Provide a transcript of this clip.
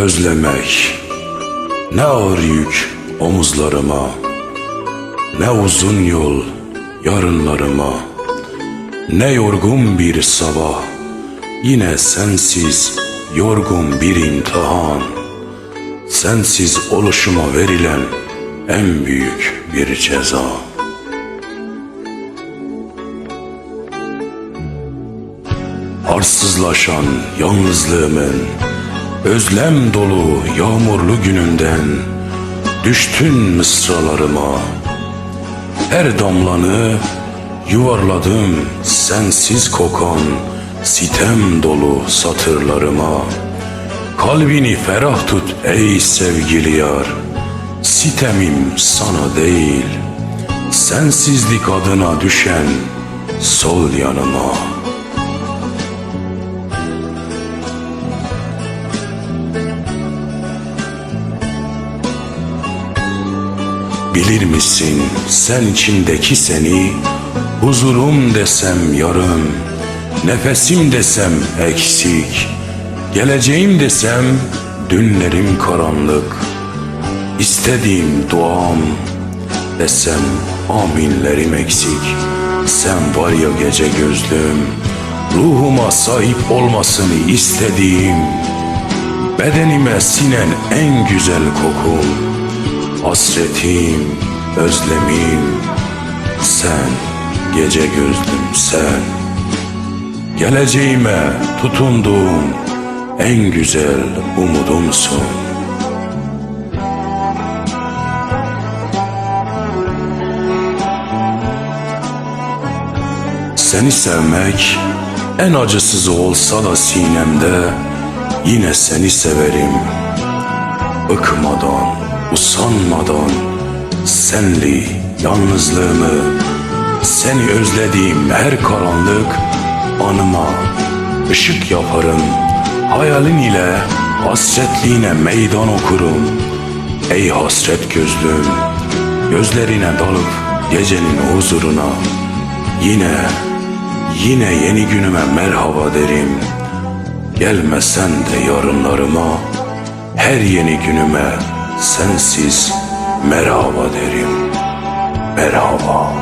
özlemek. Ne ağır yük omuzlarıma Ne uzun yol yarınlarıma. Ne yorgun bir sabah Yine sensiz yorgun bir imtihan. Sensiz oluşuma verilen en büyük bir ceza. Arsızlaşan yalnızlığımın Özlem dolu yağmurlu gününden Düştün mısralarıma. Her damlanı yuvarladım sensiz kokan Sitem dolu satırlarıma. Kalbini ferah tut ey sevgili yar Sitemim sana değil Sensizlik adına düşen sol yanıma Bilir misin sen içindeki seni Huzurum desem yarım Nefesim desem eksik Geleceğim desem dünlerim karanlık İstediğim duam desem aminlerim eksik. Sen var ya gece gözlüm Ruhuma sahip olmasını istediğim Bedenime sinen en güzel kokum Hasretim, özlemim Sen, gece gözlüm sen. Geleceğime tutunduğum en güzel umudumsun. Seni sevmek en acısızı olsa da sinemde Yine seni severim. Bıkmadan, usanmadan Senli yalnızlığımı Seni özlediğim her karanlık Anıma ışık yaparım. Hayalin ile hasretliğine meydan okurum. Ey hasret gözlüm Gözlerine dalıp gecenin huzuruna Yine, yine yeni günüme merhaba derim. Gelmesen de yarınlarıma Her yeni günüme sensiz merhaba derim. Merhaba